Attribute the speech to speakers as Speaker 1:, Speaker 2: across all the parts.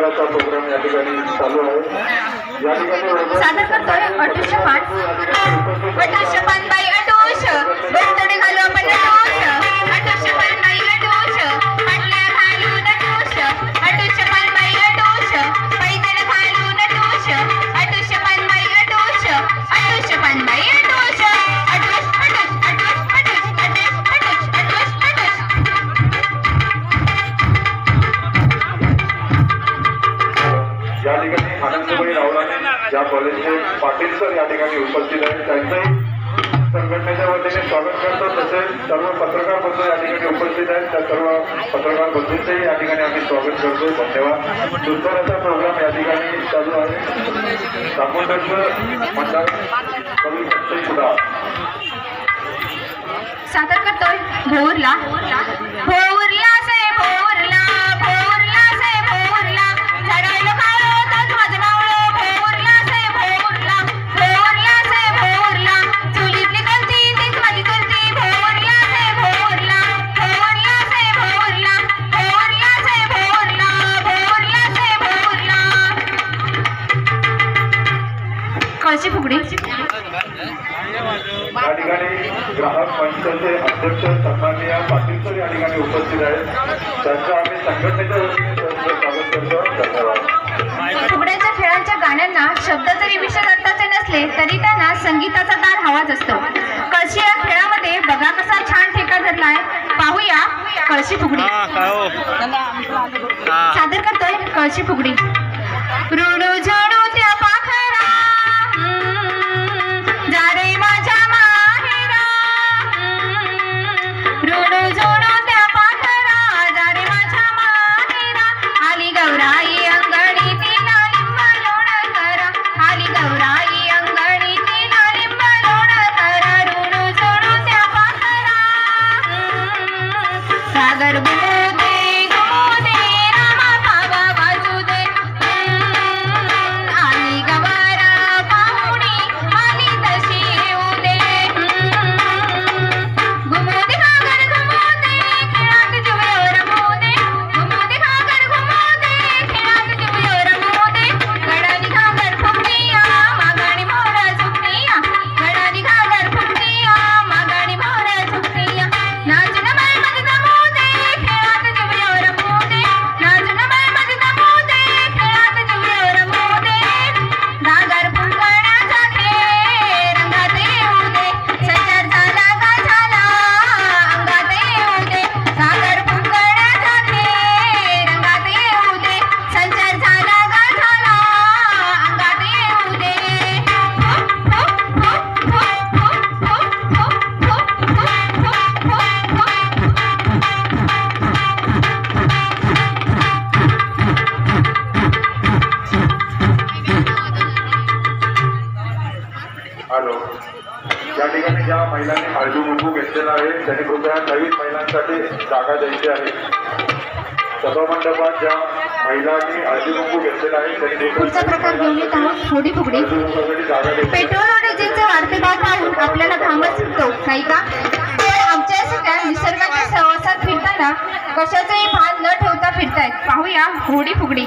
Speaker 1: सादराचा programme या ठिकाणी चालू आहे. या ठिकाणी
Speaker 2: सादर करतोय अटोष पान अटोष पान बाई
Speaker 1: अटोष पाटील सर या ठिकाणी उपस्थित आहेत. त्यांचंही संघटनेच्या वतीने स्वागत करतो. तसेच सर्व पत्रकार बंधू या ठिकाणी उपस्थित आहेत. त्या सर्व पत्रकार बंधूंचंही या ठिकाणी आम्ही स्वागत करतो. धन्यवाद. दुसऱ्याचा प्रोग्राम या ठिकाणी चालू आहे. दामोदर्श मंडळ कवी सुद्धा
Speaker 2: सादर करतोय. भोरला कळशी फुगडी. सादर करतोय कळशी फुगडी.
Speaker 1: रोजा अर्जुन मुकू घेतलेला आहे. त्यांनी कृपया नवीन महिलांसाठी जागा द्यायची आहे. सभामंडपात ज्या महिलांनी अर्जुन मुकू घेतलेला आहे त्यांनी
Speaker 2: पुढचा प्रकार घेऊन येत आहोत. थोडी फुगडी.
Speaker 1: जागा द्यायची
Speaker 2: पेट्रोल आणि डिझेलचा वाढते भाव पाहून आपल्याला थांबच सुटतो नाही का? तर आमच्या सगळ्या निसर्गाच्या सहवासात फिरताना कशाचंही भान न ठेवता फिरतायत. पाहूया
Speaker 1: होडी फुगडी.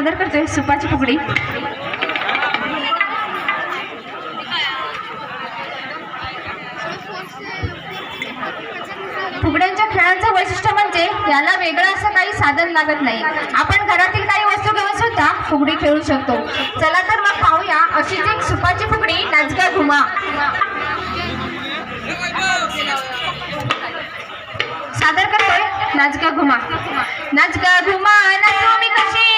Speaker 1: सादर करतोय सुपाची फुगडी. फुगड्यांच्या खेळांचं वैशिष्ट्य म्हणजे याला वेगळं असं काही साधन लागत नाही. आपण घरातील काही वस्तू घेऊन सुद्धा फुगडी खेळू शकतो. चला तर मग पाहूया अशीच एक सुपाची फुगडी नाचगा घुमा. सादर करतोय नाचगा घुमा. नाचगा घुमा नाचू मी कशी?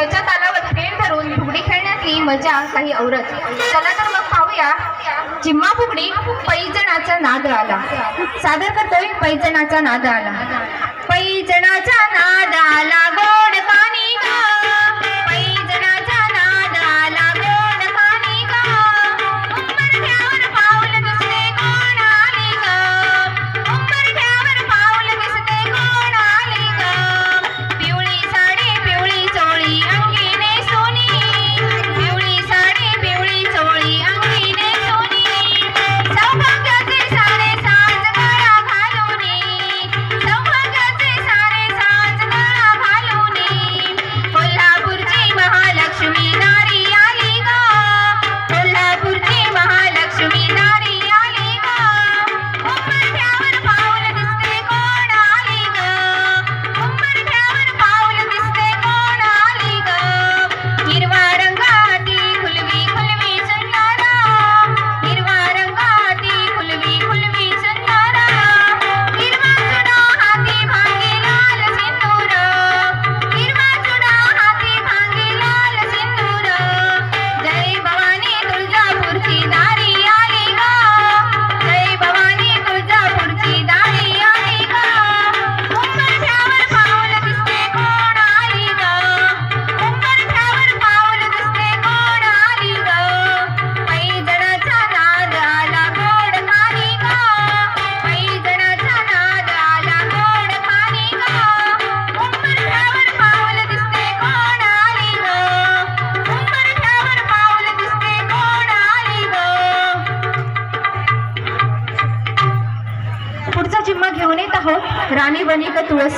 Speaker 1: त्याच्या तालावर खेळ धरून फुगडी खेळण्याची मजा काही औरत चला तर मग पाहूया जिम्मा फुगडी पैजणाचा नाद आला. सादर करतोय पैजणाचा नाद आला. पैजणाचा नाद आला गो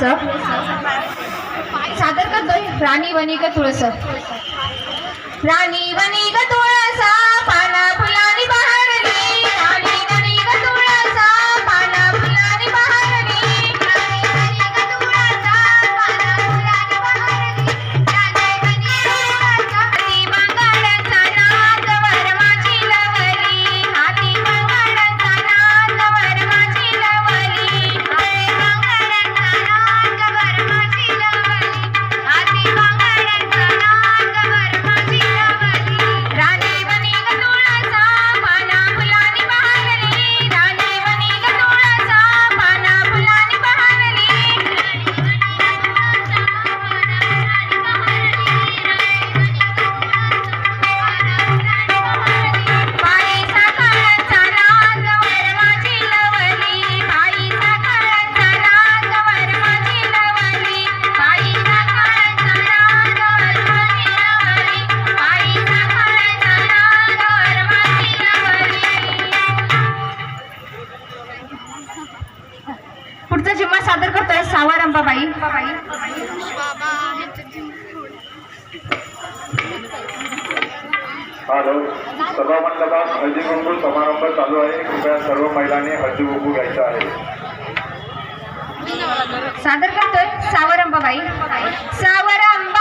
Speaker 1: तुळस. सादर करतोय राणी वनिक तुळस? राणी वनिक
Speaker 2: ठिकाणी हळदी कुंकू घ्यायचं आहे.
Speaker 1: सादर करतोय सावरंबाबाई सावरम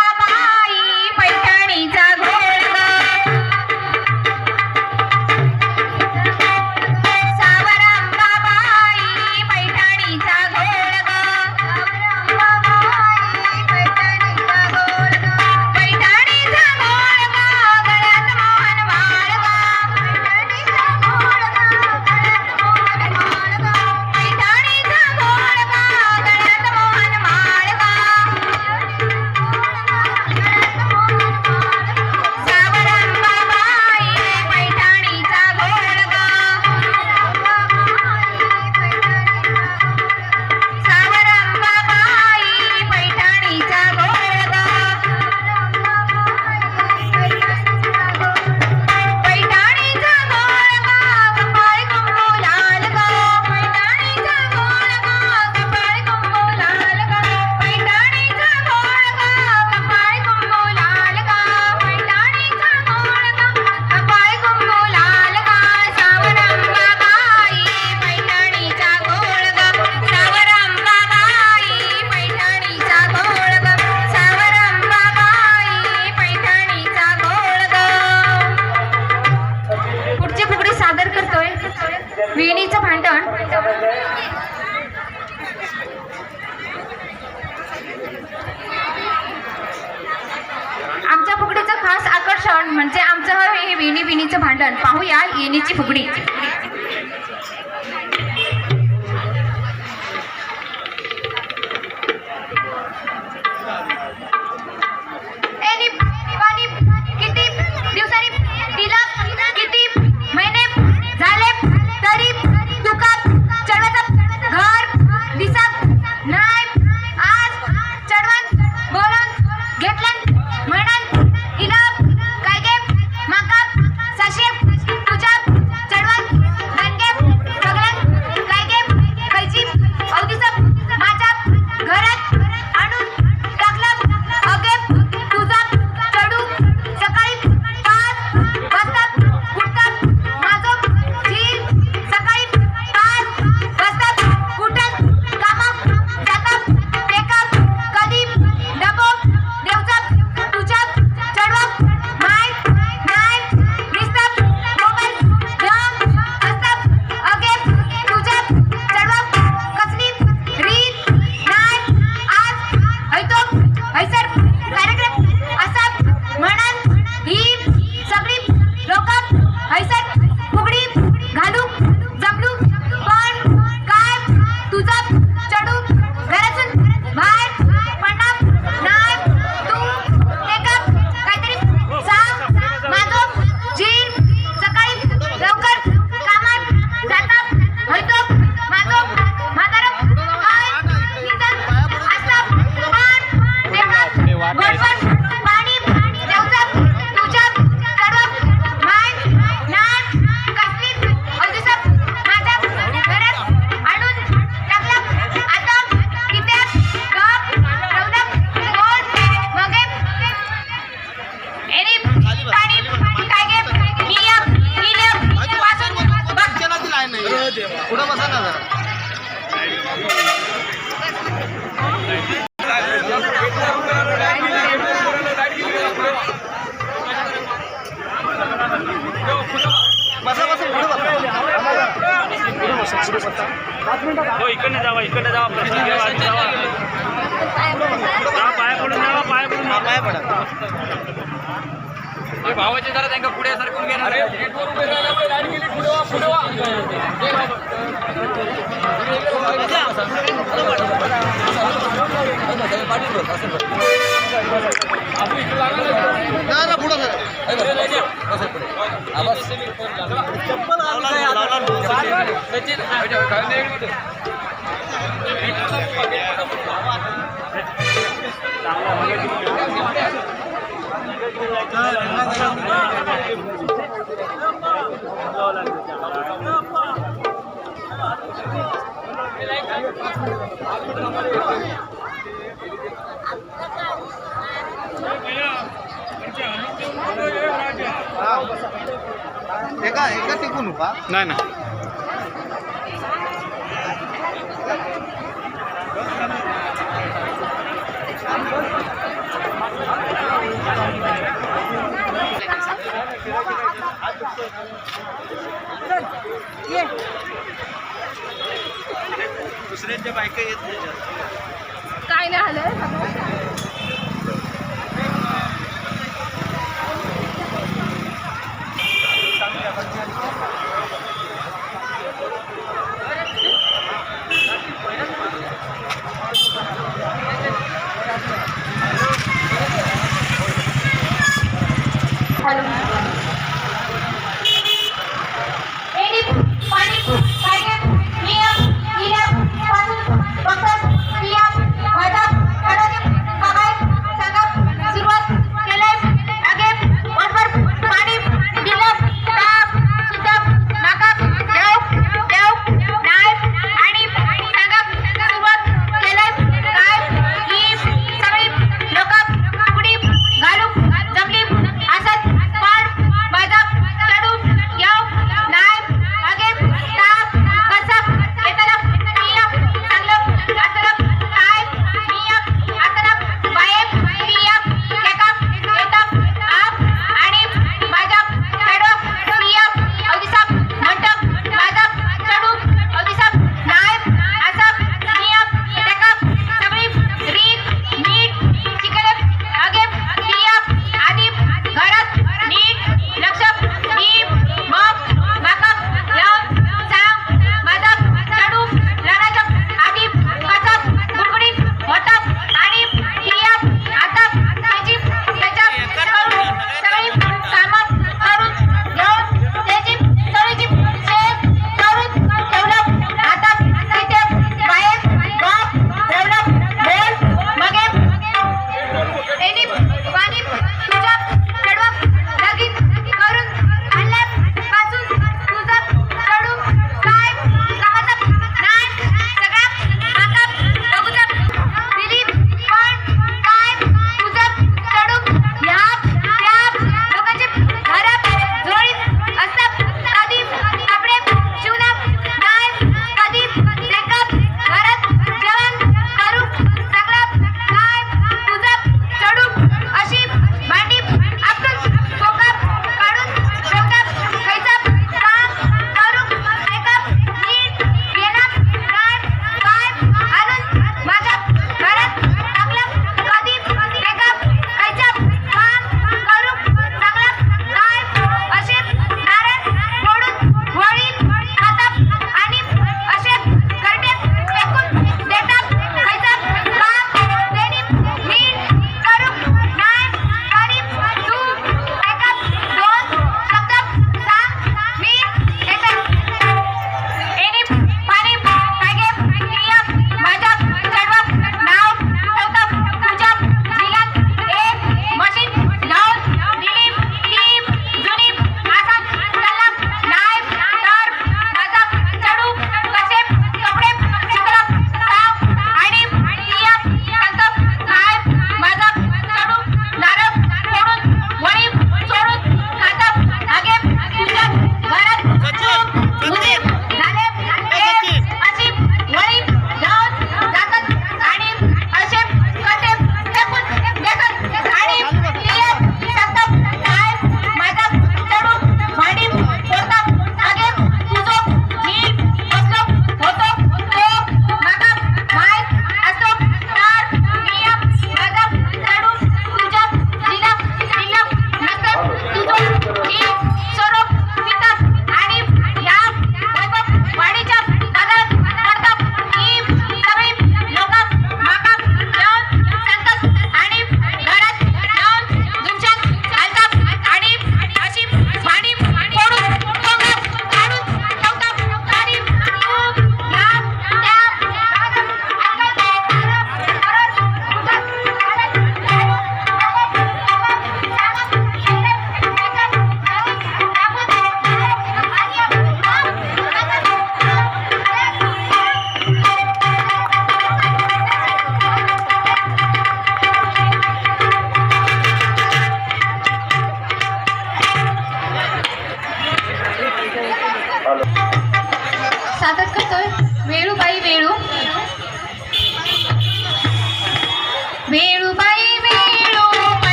Speaker 1: भांडण. पाहूया येणीची फुगडी. चप्पल एका
Speaker 3: एका टिकून
Speaker 4: नाही ना
Speaker 3: बायका येत नाही
Speaker 1: काय नाही आलं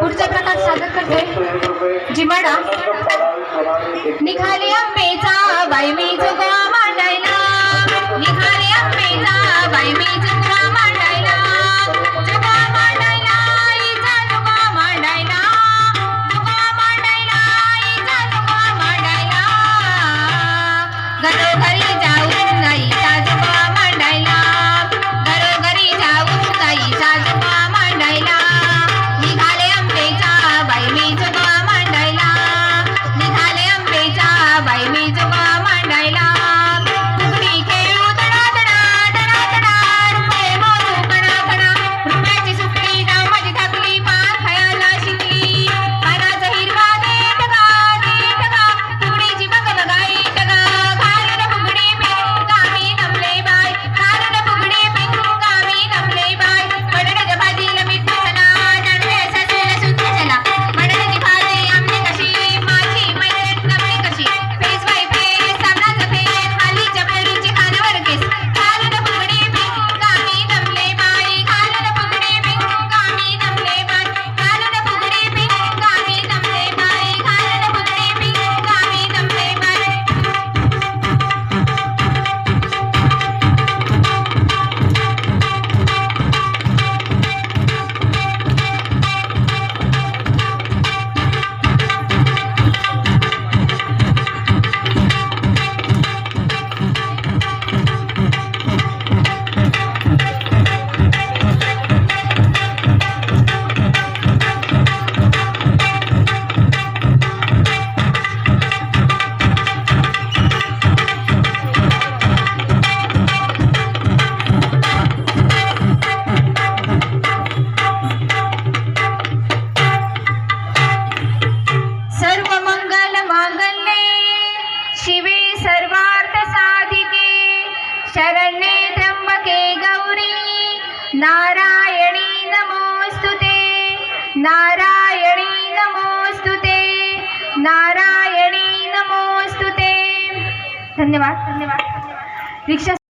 Speaker 1: पुढचा प्रकार सादर करते. जिमाडा. निघाली आंबेचा बाई मी जुगवा मांडायला. निघाली आंबेचा बाई मी जुगवा मांडायला. जुगवा मांडायला इचा जुगवा मांडायला. जुगवा मांडायला इचा जुगवा मांडायला. गदोगा